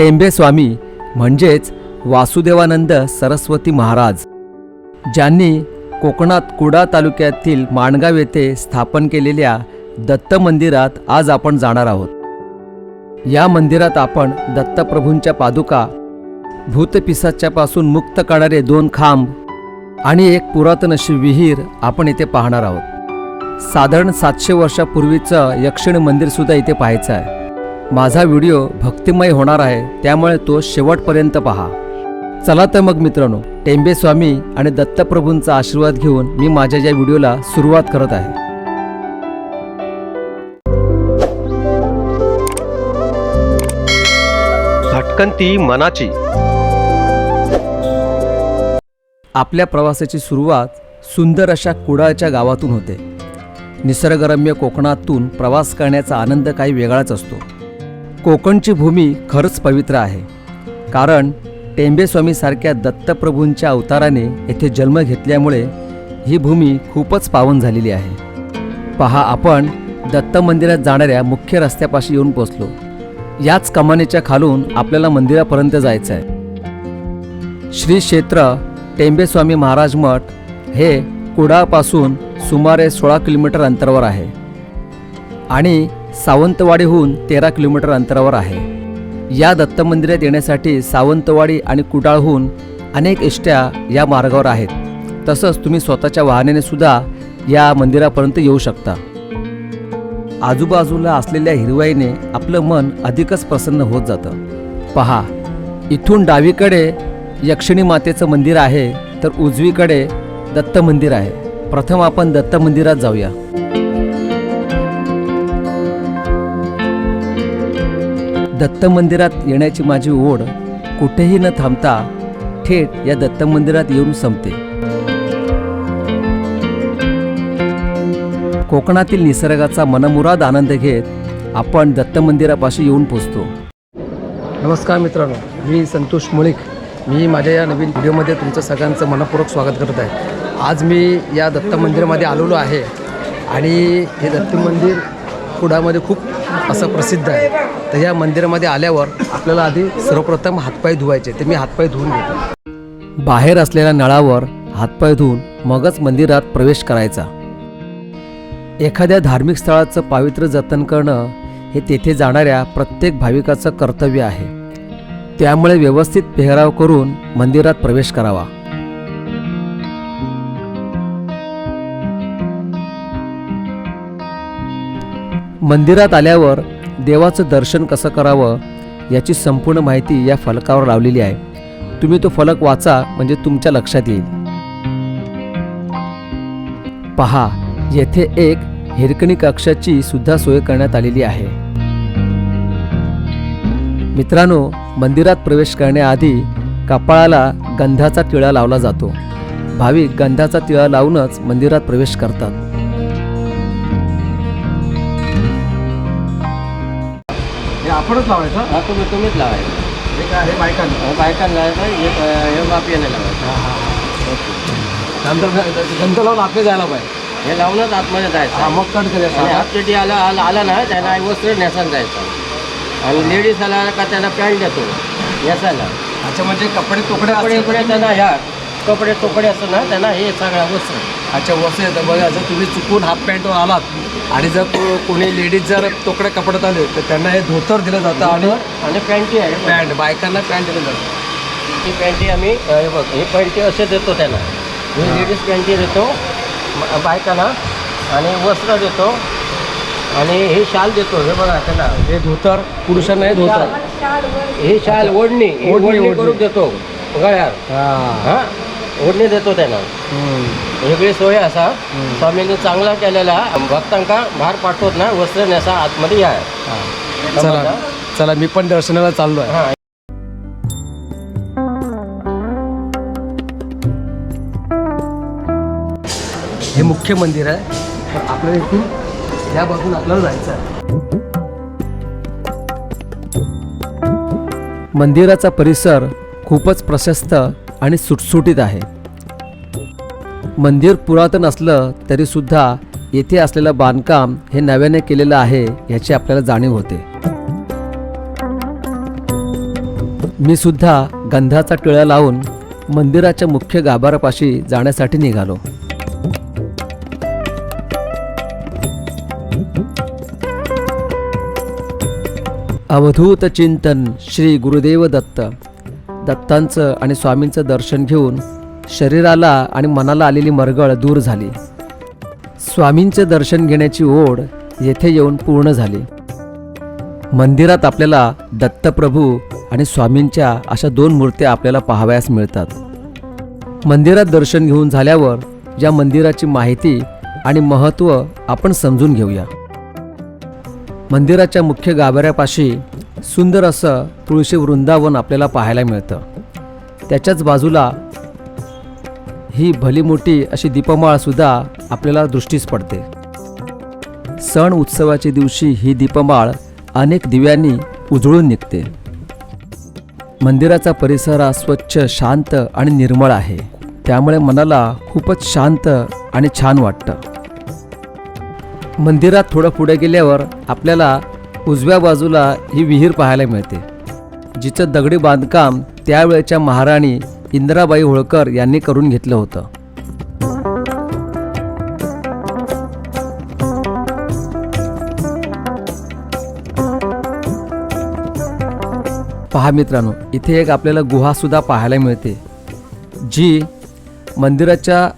टेंबे स्वामी म्हणजेच वासुदेवानंद सरस्वती महाराज ज्यांनी कोकणात कुडा तालुक्यातील माणगाव येथे स्थापन केलेल्या दत्त मंदिरात आज आपण जाणार आहोत. या मंदिरात आपण दत्तप्रभूंच्या पादुका भूतपिसाच्यापासून मुक्त करणारे दोन खांब आणि एक पुरातन अशी विहीर आपण इथे पाहणार आहोत. साधारण सातशे वर्षापूर्वीचं यक्षिण मंदिरसुद्धा इथे पाहायचं आहे. माझा व्हिडिओ भक्तिमय होणार आहे त्यामुळे तो शेवटपर्यंत पहा. चला तर मग मित्रांनो टेंबे स्वामी आणि दत्तप्रभूंचा आशीर्वाद घेऊन मी माझ्या या व्हिडिओला सुरुवात करत आहे. भटकंती मनाची. आपल्या प्रवासाची सुरुवात सुंदर अशा कुडाळच्या गावातून होते. निसर्गरम्य कोकणातून प्रवास करण्याचा आनंद काही वेगळाच असतो. कोकणची भूमी खरंच पवित्र आहे. कारण टेंबेस्वामीसारख्या दत्तप्रभूंच्या अवताराने येथे जन्म घेतल्यामुळे ही भूमी खूपच पावन झालेली आहे. पहा आपण दत्त मंदिरात जाणाऱ्या मुख्य रस्त्यापाशी येऊन पोचलो याच कमानीच्या खालून आपल्याला मंदिरापर्यंत जायचं आहे. श्री क्षेत्र टेंबेस्वामी महाराज मठ हे कुडाळपासून सुमारे सोळा किलोमीटर अंतरावर आहे. आणि सावंतवाडीहून तेरा किलोमीटर अंतरावर आहे. या दत्त मंदिरात येण्यासाठी सावंतवाडी आणि कुडाळहून अनेक इष्ट्या या मार्गावर आहेत. तसंच तुम्ही स्वतःच्या वाहनाने सुद्धा या मंदिरापर्यंत येऊ शकता. आजूबाजूला असलेल्या हिरवाईने आपलं मन अधिकच प्रसन्न होत जातं. पहा इथून डावीकडे यक्षिणी मातेचं मंदिर आहे तर उजवीकडे दत्त मंदिर आहे. प्रथम आपण दत्त मंदिरात जाऊया. दत्त मंदिरात येण्याची माझी ओढ कुठेही न थांबता थेट या दत्त मंदिरात येऊन संपते. कोकणातील निसर्गाचा मनमुराद आनंद घेत आपण दत्त मंदिरापाशी येऊन पोचतो. नमस्कार मित्रांनो मी संतोष मुळीक. मी माझ्या या नवीन व्हिडिओमध्ये तुमचं सगळ्यांचं मनपूर्वक स्वागत करत आहे. आज मी या दत्त मंदिरामध्ये आलेलो आहे आणि हे दत्त मंदिर कुडामध्ये खूप असं प्रसिद्ध आहे. तर या मंदिरामध्ये आल्यावर आपल्याला आधी सर्वप्रथम हातपाय धुवायचे. ते मी हातपाय धुवून घेतो. बाहेर असलेल्या नळावर हातपाय धुवून मगच मंदिरात प्रवेश करायचा. एखाद्या धार्मिक स्थळाचं पावित्र्य जतन करणं हे तेथे जाणाऱ्या प्रत्येक भाविकाचं कर्तव्य आहे. त्यामुळे व्यवस्थित पेहराव करून मंदिरात प्रवेश करावा. मंदिरात आल्यावर देवाचं दर्शन कसं करावं याची संपूर्ण माहिती या फलकावर लावलेली आहे. तुम्ही तो फलक वाचा म्हणजे तुमच्या लक्षात येईल. पहा येथे एक हिरकणी कक्षाची सुद्धा सोय करण्यात आलेली आहे. मित्रांनो मंदिरात प्रवेश करण्याआधी कपाळाला गंधाचा टिळा लावला जातो. भाविक गंधाचा टिळा लावूनच मंदिरात प्रवेश करतात. हे आपणच लावायचं? हा तुम्ही तुम्हीच लावायचं. हे काय हे बायकांना? हे बायकांना लावायचं हे हे मापियाने लावायचं. नंतर गंध लावून आतमध्ये जायला पाहिजे. हे लावूनच आतमध्ये जायचं. हा मग कट आणि करायचा हाफचटी आला आला आला ना त्याला वस्त्र नेसायला जायचं. आणि लेडीज आला का त्याला पॅन्ट देतो नेसायला. अच्छा म्हणजे कपडे तुकडे कपडे तर त्यांना ह्या कपडे तुकडे असतं ना त्यांना हे सगळा वस्त्र. अच्छा वसं येतं बघा जर तुम्ही चुकून हाफ पॅन्टवर आलात आणि जर को- कोणी लेडीज जर तुकडे कपड्यात आले तर त्यांना हे धोतर दिलं जातं आणि आणि पॅन्टी आहे. पॅन्ट बायकांना पॅन्ट दिलं जातं. ही पॅन्टी आम्ही हे बघ ही पॅन्टी असे देतो त्यांना. ही लेडीज पॅन्टी देतो बायकांना. आणि वस्त्र देतो. आणि ही शाल देतो हे बघा त्यांना. हे धोतर पुरुषांना हे धोतर. ही शाल ओढणी ओढणी. करून देतो. गळ्यात हा. हा? ओढणी देतो त्यांना. वेगळी सोय असा. स्वामींनी चांगला केलेला. भक्तांका भार पाठवत ना वस्त्र नेसा आतमध्ये या. चला. चला मी पण दर्शनाला चाललो आहे हा. हे मुख्य मंदिर आहे. तर आपल्याला इथून या बाजून आपल्याला जायचं आहे. मंदिराचा परिसर खूपच प्रशस्त आणि सुटसुटीत आहे. मंदिर पुरातन असलं तरी सुद्धा येथे असलेलं बांधकाम हे नव्याने केलेलं आहे याची आपल्याला जाणीव होते. मी सुद्धा गंधाचा टिळा लावून मंदिराच्या मुख्य गाभारापाशी जाण्यासाठी निघालो. अवधूत चिंतन श्री गुरुदेव दत्त. दत्तांचं आणि स्वामींचं दर्शन घेऊन शरीराला आणि मनाला आलेली मरगळ दूर झाली. स्वामींचे दर्शन घेण्याची ओढ येथे येऊन पूर्ण झाली. मंदिरात आपल्याला दत्तप्रभू आणि स्वामींच्या अशा दोन मूर्त्या आपल्याला पाहावयास मिळतात. मंदिरात दर्शन घेऊन झाल्यावर या मंदिराची माहिती आणि महत्त्व आपण समजून घेऊया. मंदिराच्या मुख्य गाभाऱ्यापाशी सुंदर असं तुळशी वृंदावन आपल्याला पाहायला मिळतं. त्याच्याच बाजूला ही भली मोठी अशी दीपमाळ सुद्धा आपल्याला दृष्टीस पडते. सण उत्सवाच्या दिवशी ही दीपमाळ अनेक दिव्यांनी उजळून निघते. मंदिराचा परिसर हा स्वच्छ शांत आणि निर्मळ आहे. त्यामुळे मनाला खूपच शांत आणि छान वाटतं. मंदिरात थोडं पुढे गेल्यावर आपल्याला उजव्या बाजूला ही विहीर पाहायला मिळते जिचं दगडी बांधकाम त्यावेळच्या महाराणी इंदिराबाई होळकर यांनी करून घेतलं होतं. पहा मित्रांनो इथे एक आपल्याला गुहासुद्धा पाहायला मिळते जी मंदिराच्या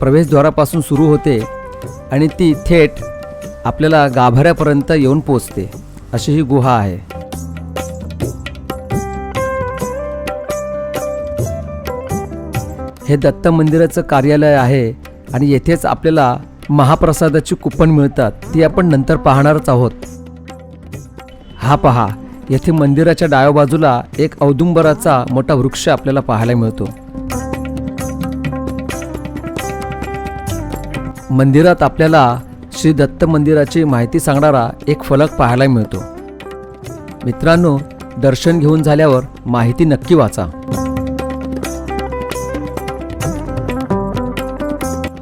प्रवेशद्वारापासून सुरू होते आणि ती थेट आपल्याला गाभाऱ्यापर्यंत येऊन पोचते. अशी ही गुहा आहे. हे दत्त मंदिराचं कार्यालय आहे आणि येथेच आपल्याला महाप्रसादाची कुपन मिळतात. ती आपण नंतर पाहणारच आहोत. हा पहा येथे मंदिराच्या डाव्या बाजूला एक औदुंबराचा मोठा वृक्ष आपल्याला पाहायला मिळतो. मंदिरात आपल्याला श्री दत्त मंदिराची माहिती सांगणारा एक फलक पाहायला मिळतो. मित्रांनो दर्शन घेऊन झाल्यावर माहिती नक्की वाचा.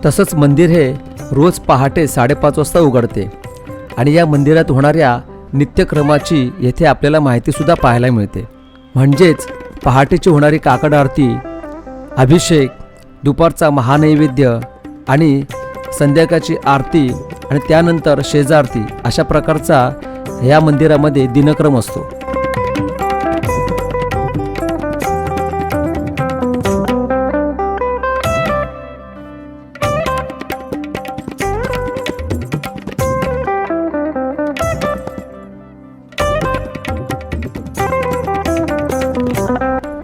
तसंच मंदिर हे रोज पहाटे साडेपाच वाजता उघडते आणि या मंदिरात होणाऱ्या नित्यक्रमाची येथे आपल्याला माहितीसुद्धा पाहायला मिळते. म्हणजेच पहाटेची होणारी काकड आरती अभिषेक दुपारचा महानैवेद्य आणि संध्याकाळची आरती आणि त्यानंतर शेजारती अशा प्रकारचा या मंदिरामध्ये दिनक्रम असतो.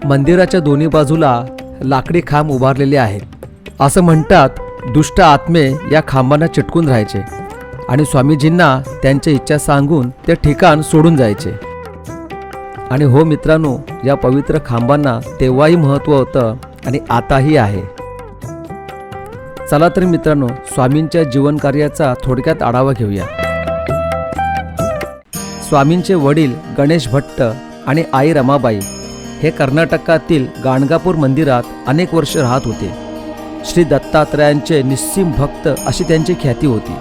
मंदिराच्या दोन्ही बाजूला लाकडी खांब उभारलेले आहेत. असं म्हणतात दुष्ट आत्मे या खांबांना चिटकून राहायचे. आणि स्वामीजींना त्यांच्या इच्छा सांगून ते ठिकाण सोडून जायचे. आणि हो मित्रांनो या पवित्र खांबांना तेव्हाही महत्त्व होतं आणि आताही आहे. चला तर मित्रांनो स्वामींच्या जीवनकार्याचा थोडक्यात आढावा घेऊया. स्वामींचे वडील गणेश भट्ट आणि आई रमाबाई हे कर्नाटकातील गाणगापूर मंदिरात अनेक वर्ष राहत होते. श्री दत्तात्रयांचे निस्सीम भक्त अशी त्यांची ख्याती होती.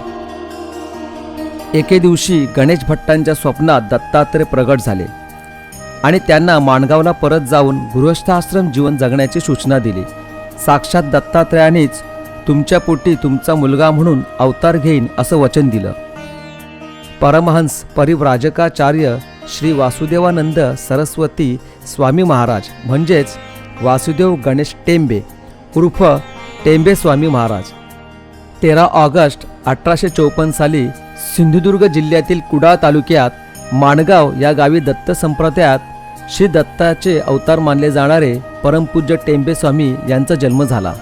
एके दिवशी गणेश भट्टांच्या स्वप्नात दत्तात्रय प्रगट झाले आणि त्यांना माणगावला परत जाऊन गृहस्थाश्रम जीवन जगण्याची सूचना दिली. साक्षात दत्तात्रयानेच तुमच्या पोटी तुमचा मुलगा म्हणून अवतार घेईन असं वचन दिलं. परमहंस परिव्राजकाचार्य श्री वासुदेवानंद सरस्वती स्वामी महाराज म्हणजेच वासुदेव गणेश टेंबे उर्फ टेंबे स्वामी महाराज. तेरा ऑगस्ट अठराशे चौपन्न साली सिंधुदुर्ग जिल्ह्यातील कुडाळ तालुक्यात माणगाव या गावी दत्त संप्रदायात श्री दत्ताचे अवतार मानले जाणारे परमपूज्य टेंबे स्वामी यांचा जन्म झाला.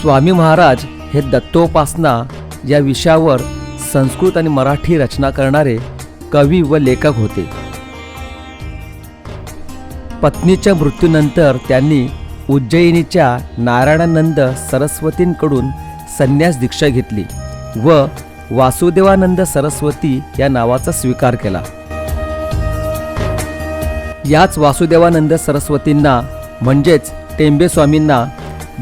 स्वामी महाराज हे दत्तोपासना या विषयावर संस्कृत आणि मराठी रचना करणारे कवी व लेखक होते. पत्नीच्या मृत्यूनंतर त्यांनी उज्जयिनीच्या नारायणानंद सरस्वतींकडून संन्यास दीक्षा घेतली व वासुदेवानंद सरस्वती या नावाचा स्वीकार केला. याच वासुदेवानंद सरस्वतींना म्हणजेच टेंबे स्वामींना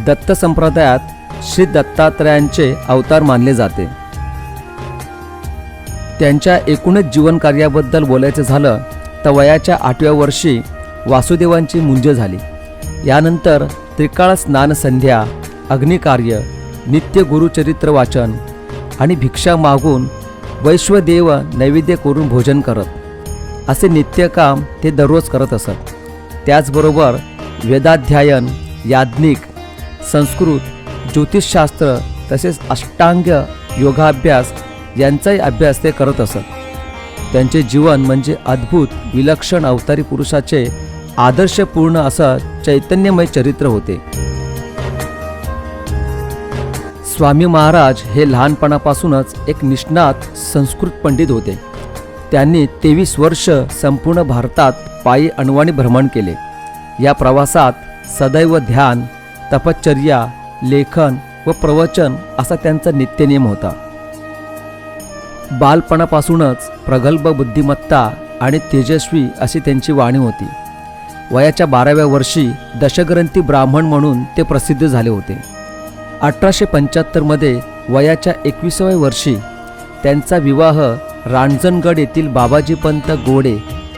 दत्त संप्रदायात श्री दत्तात्रयांचे अवतार मानले जाते. त्यांच्या एकूणच जीवन कार्याबद्दल बोलायचं झालं तर वयाच्या आठव्या वर्षी वासुदेवांची मुंज झाली. यानंतर त्रिकाळ स्नान संध्या अग्निकार्य नित्य गुरुचरित्र वाचन आणि भिक्षा मागून वैश्वदेव नैवेद्य करून भोजन करत. असे नित्यकाम ते दररोज करत असत. त्याचबरोबर वेदाध्ययन याज्ञिक संस्कृत ज्योतिषशास्त्र तसेच अष्टांग योगाभ्यास यांचाही अभ्यास ते करत असत. त्यांचे जीवन म्हणजे अद्भुत विलक्षण अवतारी पुरुषाचे आदर्शपूर्ण असं चैतन्यमय चरित्र होते. स्वामी महाराज हे लहानपणापासूनच एक निष्णात संस्कृत पंडित होते. त्यांनी तेवीस वर्ष संपूर्ण भारतात पायी अणवाणी भ्रमण केले. या प्रवासात सदैव ध्यान तपश्चर्या लेखन व प्रवचन असा त्यांचा नित्यनियम होता. बालपणापासूनच प्रगल्भ बुद्धिमत्ता आणि तेजस्वी अशी त्यांची वाणी होती. वयाच्या बाराव्या वर्षी दशग्रंथी ब्राह्मण म्हणून ते प्रसिद्ध झाले होते. अठराशे पंच्याहत्तरमध्ये वयाच्या एकविसाव्या वर्षी त्यांचा विवाह रांजणगड येथील बाबाजीपंत गोडे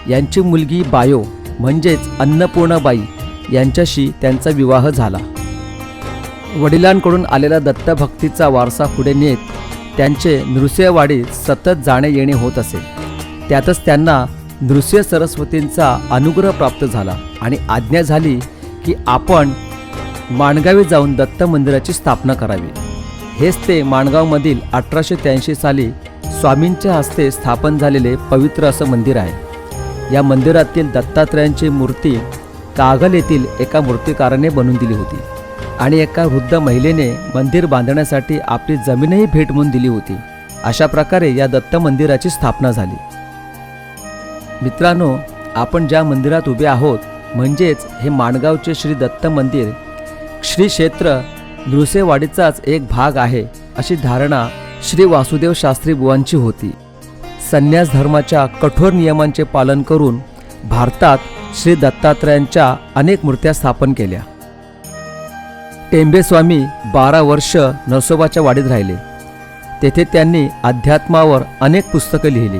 यांची मुलगी बायो म्हणजेच अन्नपूर्णाबाई यांच्याशी त्यांचा विवाह झाला. वडिलांकडून आलेला दत्तभक्तीचा वारसा पुढे नेत त्यांचे नृसिंहवाडीत सतत जाणे येणे होत असे. त्यातच त्यांना नृसिंह सरस्वतींचा अनुग्रह प्राप्त झाला आणि आज्ञा झाली की आपण माणगावी जाऊन दत्त मंदिराची स्थापना करावी. हेच ते माणगावमधील अठराशे त्र्याऐंशी साली स्वामींच्या हस्ते स्थापन झालेले पवित्र असं मंदिर आहे. या मंदिरातील दत्तात्रयांची मूर्ती कागल येथील एका मूर्तिकाराने बनवून दिली होती आणि एका वृद्ध महिलेने मंदिर बांधण्यासाठी आपली जमीनही भेट म्हणून दिली होती. अशा प्रकारे या दत्त मंदिराची स्थापना झाली. मित्रांनो आपण ज्या मंदिरात उभे आहोत म्हणजेच हे माणगावचे श्री दत्त मंदिर श्री क्षेत्र नृसेवाडीचाच एक भाग आहे अशी धारणा श्री वासुदेव शास्त्री बुवांची होती. संन्यास धर्माच्या कठोर नियमांचे पालन करून भारतात श्री दत्तात्रयांच्या अनेक मूर्त्या स्थापन केल्या. टेंबेस्वामी बारा वर्ष नरसोबाच्या वाडीत राहिले. तेथे त्यांनी अध्यात्मावर अनेक पुस्तकं लिहिली.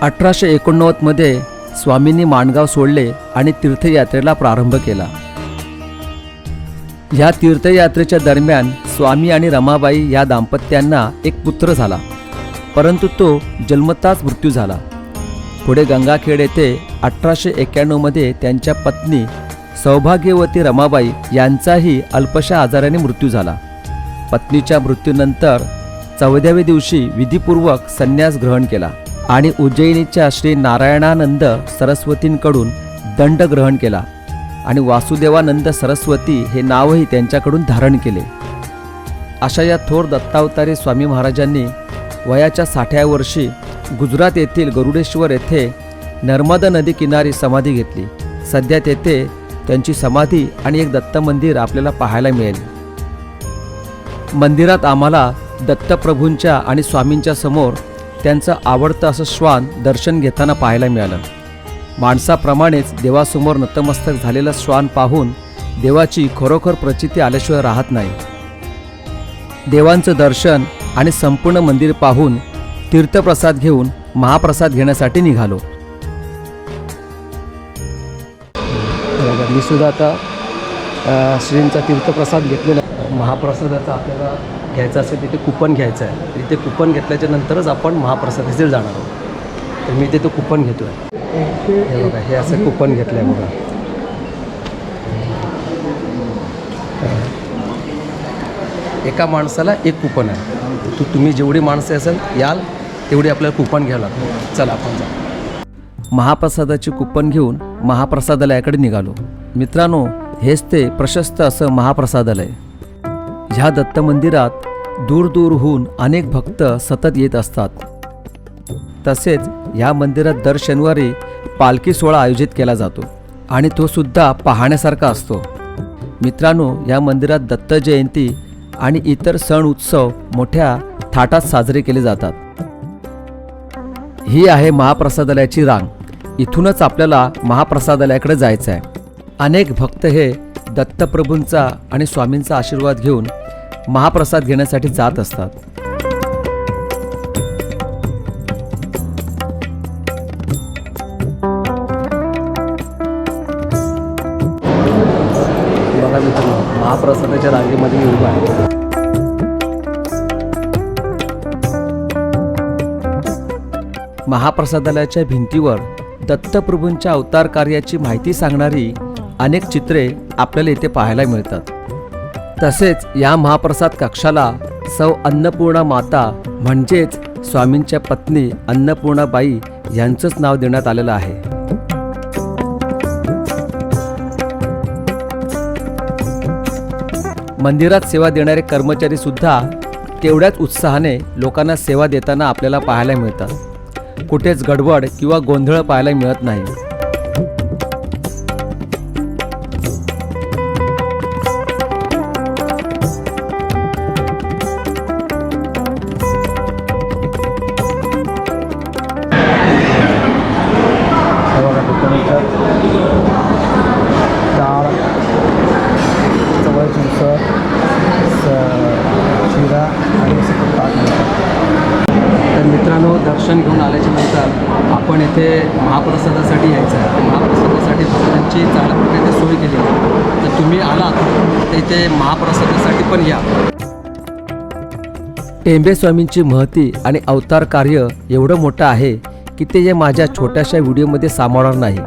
अठराशे एकोणनव्वदमध्ये स्वामींनी माणगाव सोडले आणि तीर्थयात्रेला प्रारंभ केला. ह्या तीर्थयात्रेच्या दरम्यान स्वामी आणि रमाबाई या दाम्पत्यांना एक पुत्र झाला. परंतु तो जन्मताच मृत्यू झाला. पुढे गंगाखेड येथे अठराशे एक्क्याण्णवमध्ये त्यांच्या पत्नी सौभाग्यवती रमाबाई यांचाही अल्पशा आजाराने मृत्यू झाला. पत्नीच्या मृत्यूनंतर चौदाव्या दिवशी विधीपूर्वक संन्यास ग्रहण केला आणि उज्जैनीच्या श्री नारायणानंद सरस्वतींकडून दंड ग्रहण केला. आणि वासुदेवानंद सरस्वती हे नावही त्यांच्याकडून धारण केले. अशा या थोर दत्तावतारी स्वामी महाराजांनी वयाच्या साठ्या वर्षी गुजरात येथील गरुडेश्वर येथे नर्मदा नदी किनारी समाधी घेतली. सध्या तेथे त्यांची समाधी आणि एक दत्त मंदिर आपल्याला पाहायला मिळेल. मंदिरात आम्हाला दत्तप्रभूंच्या आणि स्वामींच्या समोर त्यांचं आवडतं असं श्वान दर्शन घेताना पाहायला मिळालं. माणसाप्रमाणेच देवासमोर नतमस्तक झालेलं श्वान पाहून देवाची खरोखर प्रचिती आल्याशिवाय राहत नाही. देवांचं दर्शन आणि संपूर्ण मंदिर पाहून तीर्थप्रसाद घेऊन महाप्रसाद घेण्यासाठी निघालो. मी सुद्धा आता श्रींचा तीर्थप्रसाद घेतलेला आहे. महाप्रसादाचा आपल्याला घ्यायचा असेल तिथे कुपन घ्यायचं आहे. तिथे कुपन घेतल्याच्या नंतरच आपण महाप्रसादाचे जाणार आहोत. तर मी तिथे कुपन घेतो आहे हे बघा हे असं कुपन घेतलं आहे बघा. एका माणसाला एक कुपन आहे. तू तुम्ही जेवढी माणसे असेल याल तेवढी आपल्याला कुपन घ्यावं लागतं चला आपण जा महाप्रसादाची कुपन घेऊन महाप्रसादालयाकडे निघालो. मित्रांनो हेच ते प्रशस्त असं महाप्रसादालय. ह्या दत्त मंदिरात दूरदूरहून अनेक भक्त सतत येत असतात. तसेच ह्या मंदिरात दर शनिवारी पालखी सोहळा आयोजित केला जातो आणि तो सुद्धा पाहण्यासारखा असतो. मित्रांनो या मंदिरात दत्त जयंती आणि इतर सण उत्सव मोठ्या थाटात साजरे केले जातात. ही आहे महाप्रसादालयाची रांग. इथूनच आपल्याला महाप्रसादालयाकडे जायचं आहे. अनेक भक्त हे दत्तप्रभूंचा आणि स्वामींचा आशीर्वाद घेऊन महाप्रसाद घेण्यासाठी जात असतात. महाप्रसादाच्या रांगेमध्ये मी उभा आहे. महाप्रसादालयाच्या भिंतीवर दत्तप्रभूंच्या अवतार कार्याची माहिती सांगणारी अनेक चित्रे आपल्याला इथे पाहायला मिळतात. तसेच या महाप्रसाद कक्षाला सौ अन्नपूर्णा माता म्हणजेच स्वामींच्या पत्नी अन्नपूर्णाबाई यांचंच नाव देण्यात आलेलं आहे. मंदिरात सेवा देणारे कर्मचारी सुद्धा तेवढ्याच उत्साहाने लोकांना सेवा देताना आपल्याला पाहायला मिळतात कुठेच गडबड किंवा गोंधळ पाहायला मिळत नाही. तुम्ही आला तर इथे महाप्रसादासाठी पण या. टेंबे स्वामींची महती आणि अवतार कार्य एवढं मोठं आहे की ते या माझ्या छोट्याशा व्हिडिओमध्ये सामावणार नाही.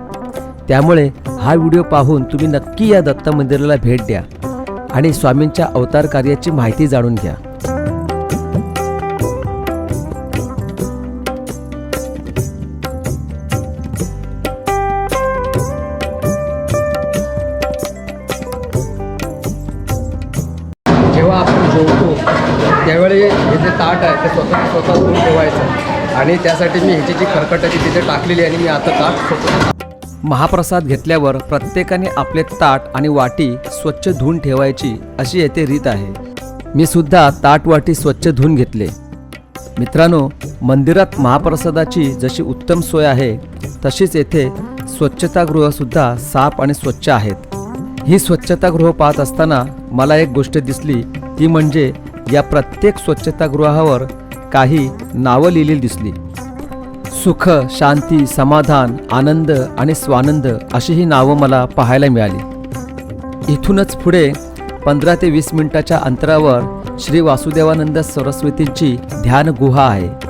त्यामुळे हा व्हिडिओ पाहून तुम्ही नक्की या दत्त मंदिराला भेट द्या आणि स्वामींच्या अवतार कार्याची माहिती जाणून घ्या. त्यावेळी हे जे ताट आहे ते स्वतः स्वतः धुवून ठेवायचं. आणि त्यासाठी मी ह्याची जी खरकटाची तिथे टाकलेली आहे आणि मी आता ताट स्वतः महाप्रसाद घेतल्यावर प्रत्येकाने आपले ताट आणि वाटी स्वच्छ धुवून ठेवायची अशी येथे रीत आहे. मी सुद्धा ताट वाटी स्वच्छ धुवून घेतले. मित्रांनो मंदिरात महाप्रसादाची जशी उत्तम सोय आहे तशीच येथे स्वच्छतागृहसुद्धा साफ आणि स्वच्छ आहेत. ही स्वच्छतागृह पाहत असताना मला एक गोष्ट दिसली ती म्हणजे या प्रत्येक स्वच्छतागृहावर काही नावं लिहिलेली दिसली. सुख शांती समाधान आनंद आणि स्वानंद अशी ही नावं मला पाहायला मिळाली. इथूनच पुढे पंधरा ते वीस मिनिटाच्या अंतरावर श्री वासुदेवानंद सरस्वतींची ध्यान गुहा आहे.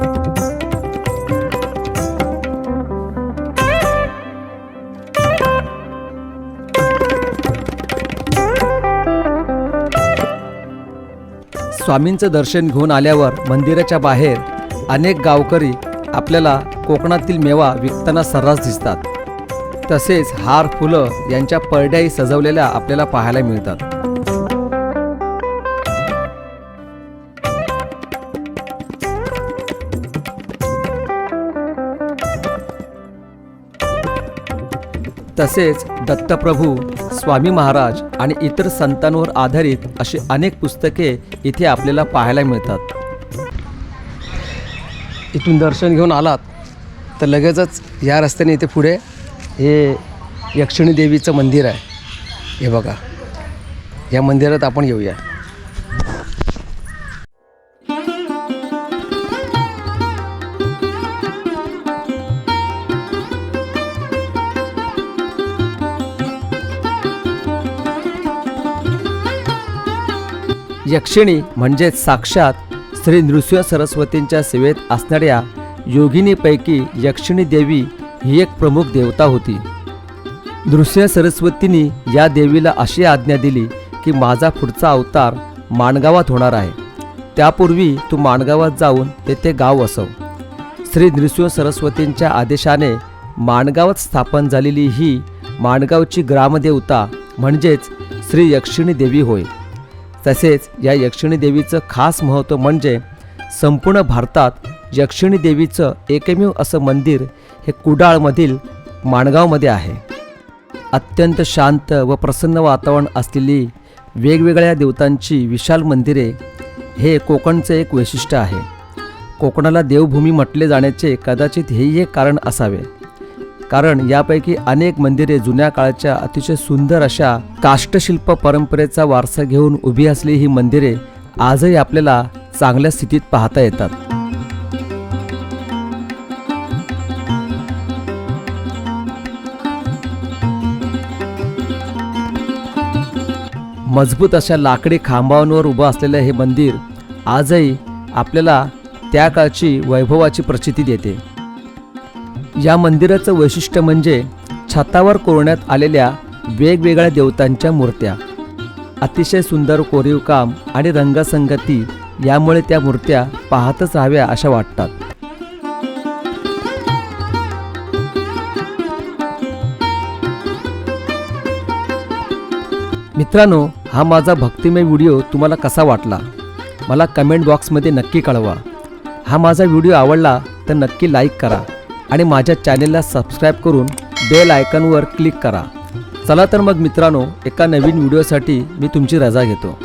स्वामींचं दर्शन घेऊन आल्यावर मंदिराच्या बाहेर अनेक गावकरी आपल्याला कोकणातील मेवा विकताना सर्रास दिसतात. तसेच हार फुलं यांच्या परड्याही सजवलेल्या आपल्याला पाहायला मिळतात. तसेच दत्तप्रभू स्वामी महाराज आणि इतर संतांवर आधारित अशी अनेक पुस्तके इथे आपल्याला पाहायला मिळतात. इथून दर्शन घेऊन आलात तर लगेचच या रस्त्याने इथे पुढे हे यक्षिणी देवीचं मंदिर आहे. हे बघा या मंदिरात आपण येऊया. यक्षिणी म्हणजेच साक्षात श्री नृसिंह सरस्वतींच्या सेवेत असणाऱ्या योगिनीपैकी यक्षिणी देवी ही एक प्रमुख देवता होती. नृसिंह सरस्वतींनी या देवीला अशी आज्ञा दिली की माझा पुढचा अवतार माणगावात होणार आहे. त्यापूर्वी तू माणगावात जाऊन तेथे गाव असव श्री नृसिंह सरस्वतींच्या आदेशाने माणगावात स्थापन झालेली ही माणगावची ग्रामदेवता म्हणजेच श्री यक्षिणी देवी होय. तसेच या यक्षिणी देवीचं खास महत्त्व म्हणजे संपूर्ण भारतात यक्षिणी देवीचं एकमेव असं मंदिर हे कुडाळमधील माणगावमध्ये आहे. अत्यंत शांत व प्रसन्न वातावरण असलेली वेगवेगळ्या देवतांची विशाल मंदिरे हे कोकणचं एक वैशिष्ट्य आहे. कोकणाला देवभूमी म्हटले जाण्याचे कदाचित हेही एक कारण असावे. कारण यापैकी अनेक मंदिरे जुन्या काळाच्या अतिशय सुंदर अशा काष्टशिल्प परंपरेचा वारसा घेऊन उभी असलेली ही मंदिरे आजही आपल्याला चांगल्या स्थितीत पाहता येतात. मजबूत अशा लाकडी खांबांवर उभं असलेलं हे मंदिर आजही आपल्याला त्या काळची वैभवाची प्रचिती देते. या मंदिराचं वैशिष्ट्य म्हणजे छतावर कोरण्यात आलेल्या वेगवेगळ्या देवतांच्या मूर्त्या. अतिशय सुंदर कोरीव काम आणि रंगसंगती यामुळे त्या मूर्त्या पाहतच हव्या अशा वाटतात. मित्रांनो हा माझा भक्तिमय व्हिडिओ तुम्हाला कसा वाटला? मला कमेंट बॉक्समध्ये नक्की कळवा. हा माझा व्हिडिओ आवडला तर नक्की लाईक करा. आणि माझ्या चॅनेलला सबस्क्राईब करून बेल आयकॉनवर क्लिक करा. चला तर मग मित्रांनो एका नवीन व्हिडिओसाठी मी तुमची रजा घेतो.